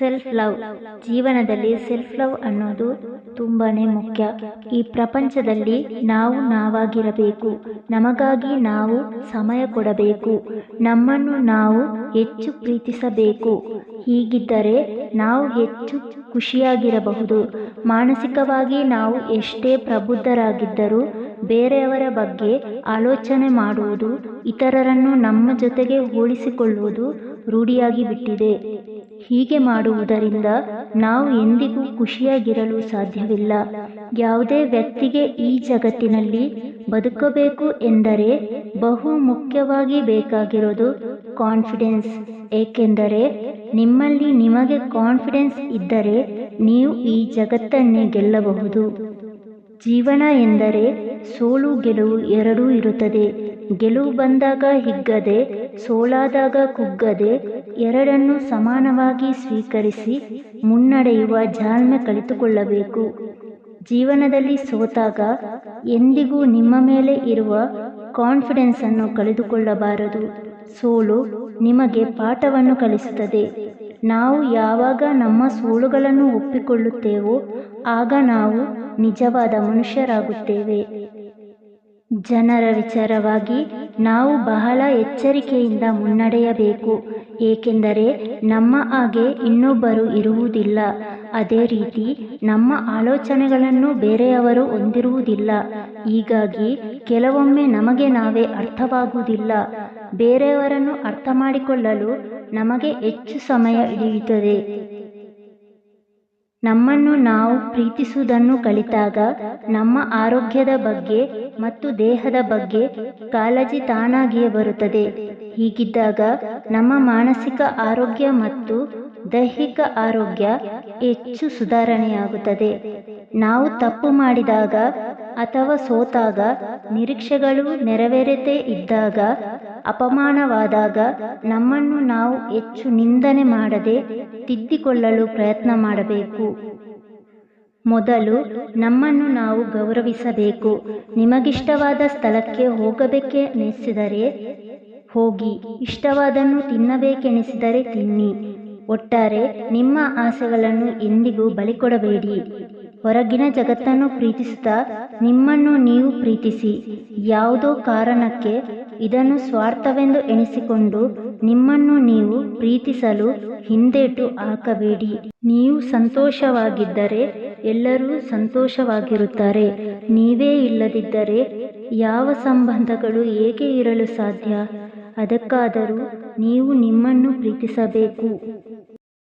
Self love ಜೀವನದಲ್ಲಿ self love ಅನ್ನೋದು ತುಂಬಾನೇ ಮುಖ್ಯ. ಈ ಪ್ರಪಂಚದಲ್ಲಿ ನಾವು ನಾವಾಗಿರಬೇಕು. ನಮಗಾಗಿ ನಾವು ಸಮಯ ಕೊಡಬೇಕು. ನಮ್ಮನ್ನು ನಾವು ಹೆಚ್ಚು ಪ್ರೀತಿಸಬೇಕು. ಹೀಗಿದ್ದರೆ ನಾವು ಹೆಚ್ಚು ಖುಷಿಯಾಗಿರಬಹುದು. ಮಾನಸಿಕವಾಗಿ ನಾವು ಎಷ್ಟೇ ಪ್ರಬುದ್ಧರಾಗಿದ್ದರೂ ಬೇರೆಯವರ ಬಗ್ಗೆ ಆಲೋಚನೆ ಮಾಡುವುದು, ಇತರರನ್ನು ನಮ್ಮ ಜೊತೆಗೆ ಹೋಲಿಸಿಕೊಳ್ಳುವುದು ರೂಢಿಯಾಗಿ ಬಿಟ್ಟಿದೆ ಹೀಗೆ ಮಾಡುವುದರಿಂದ ನಾವು ಎಂದಿಗೂ ಖುಷಿಯಾಗಿರಲು ಸಾಧ್ಯವಿಲ್ಲ. ಯಾವುದೇ ವ್ಯಕ್ತಿಗೆ ಈ ಜಗತ್ತಿನಲ್ಲಿ ಬದುಕಬೇಕು ಎಂದರೆ ಬಹು ಮುಖ್ಯವಾಗಿ ಬೇಕಾಗಿರೋದು ಕಾನ್ಫಿಡೆನ್ಸ್. ಏಕೆಂದರೆ ನಿಮ್ಮಲ್ಲಿ ನಿಮಗೆ ಕಾನ್ಫಿಡೆನ್ಸ್ ಇದ್ದರೆ ನೀವು ಈ ಜಗತ್ತನ್ನೇ ಗೆಲ್ಲಬಹುದು. ಜೀವನ ಎಂದರೆ ಸೋಲು ಗೆಲುವು ಎರಡೂ ಇರುತ್ತದೆ. ಗೆಲುವು ಬಂದಾಗ ಹಿಗ್ಗದೆ, ಸೋಲಾದಾಗ ಕುಗ್ಗದೆ, ಎರಡನ್ನೂ ಸಮಾನವಾಗಿ ಸ್ವೀಕರಿಸಿ ಮುನ್ನಡೆಯುವ ಜಾಣ್ಮೆ ಕಲಿತುಕೊಳ್ಳಬೇಕು. ಜೀವನದಲ್ಲಿ ಸೋತಾಗ ಎಂದಿಗೂ ನಿಮ್ಮ ಮೇಲೆ ಇರುವ ಕಾನ್ಫಿಡೆನ್ಸನ್ನು ಕಳೆದುಕೊಳ್ಳಬಾರದು. ಸೋಲು ನಿಮಗೆ ಪಾಠವನ್ನು ಕಲಿಸುತ್ತದೆ. ನಾವು ಯಾವಾಗ ನಮ್ಮ ಸೋಲುಗಳನ್ನು ಒಪ್ಪಿಕೊಳ್ಳುತ್ತೇವೋ, ಆಗ ನಾವು ನಿಜವಾದ ಮನುಷ್ಯರಾಗುತ್ತೇವೆ. ಜನರ ವಿಚಾರವಾಗಿ ನಾವು ಬಹಳ ಎಚ್ಚರಿಕೆಯಿಂದ ಮುನ್ನಡೆಯಬೇಕು. ಏಕೆಂದರೆ ನಮ್ಮ ಹಾಗೆ ಇನ್ನೊಬ್ಬರು ಇರುವುದಿಲ್ಲ. ಅದೇ ರೀತಿ ನಮ್ಮ ಆಲೋಚನೆಗಳನ್ನು ಬೇರೆಯವರು ಹೊಂದಿರುವುದಿಲ್ಲ. ಹೀಗಾಗಿ ಕೆಲವೊಮ್ಮೆ ನಮಗೆ ನಾವೇ ಅರ್ಥವಾಗುವುದಿಲ್ಲ. ಬೇರೆಯವರನ್ನು ಅರ್ಥ ಮಾಡಿಕೊಳ್ಳಲು ನಮಗೆ ಹೆಚ್ಚು ಸಮಯ ಹಿಡಿಯುತ್ತದೆ. ನಮ್ಮನ್ನು ನಾವು ಪ್ರೀತಿಸುವುದನ್ನು ಕಲಿತಾಗ ನಮ್ಮ ಆರೋಗ್ಯದ ಬಗ್ಗೆ ಮತ್ತು ದೇಹದ ಬಗ್ಗೆ ಕಾಳಜಿ ತಾನಾಗಿಯೇ ಬರುತ್ತದೆ. ಹೀಗಿದ್ದಾಗ ನಮ್ಮ ಮಾನಸಿಕ ಆರೋಗ್ಯ ಮತ್ತು ದೈಹಿಕ ಆರೋಗ್ಯ ಹೆಚ್ಚು ಸುಧಾರಣೆಯಾಗುತ್ತದೆ. ನಾವು ತಪ್ಪು ಮಾಡಿದಾಗ ಅಥವಾ ಸೋತಾಗ ನಿರೀಕ್ಷೆಗಳು ನೆರವೇರದೇ ಇದ್ದಾಗ ಅಪಮಾನವಾದಾಗ ನಮ್ಮನ್ನು ನಾವು ಹೆಚ್ಚು ನಿಂದನೆ ಮಾಡದೆ ತಿದ್ದಿಕೊಳ್ಳಲು ಪ್ರಯತ್ನ ಮಾಡಬೇಕು. ಮೊದಲು ನಮ್ಮನ್ನು ನಾವು ಗೌರವಿಸಬೇಕು. ನಿಮಗಿಷ್ಟವಾದ ಸ್ಥಳಕ್ಕೆ ಹೋಗಬೇಕೆನಿಸಿದರೆ ಹೋಗಿ. ಇಷ್ಟವಾದನ್ನು ತಿನ್ನಬೇಕೆನಿಸಿದರೆ ತಿನ್ನಿ. ಒಟ್ಟಾರೆ ನಿಮ್ಮ ಆಸೆಗಳನ್ನು ಎಂದಿಗೂ ಬಲಿಕೊಡಬೇಡಿ. ಹೊರಗಿನ ಜಗತ್ತನ್ನು ಪ್ರೀತಿಸುತ್ತಾ ನಿಮ್ಮನ್ನು ನೀವು ಪ್ರೀತಿಸಿ, ಯಾವುದೋ ಕಾರಣಕ್ಕೆ ಇದನ್ನು ಸ್ವಾರ್ಥವೆಂದು ಎಣಿಸಿಕೊಂಡು ನಿಮ್ಮನ್ನು ನೀವು ಪ್ರೀತಿಸಲು ಹಿಂದೇಟು ಹಾಕಬೇಡಿ. ನೀವು ಸಂತೋಷವಾಗಿದ್ದರೆ ಎಲ್ಲರೂ ಸಂತೋಷವಾಗಿರುತ್ತಾರೆ. ನೀವೇ ಇಲ್ಲದಿದ್ದರೆ ಯಾವ ಸಂಬಂಧಗಳು ಏಕೆ ಇರಲು ಸಾಧ್ಯ? ಅದಕ್ಕಾದರೂ ನೀವು ನಿಮ್ಮನ್ನು ಪ್ರೀತಿಸಬೇಕು.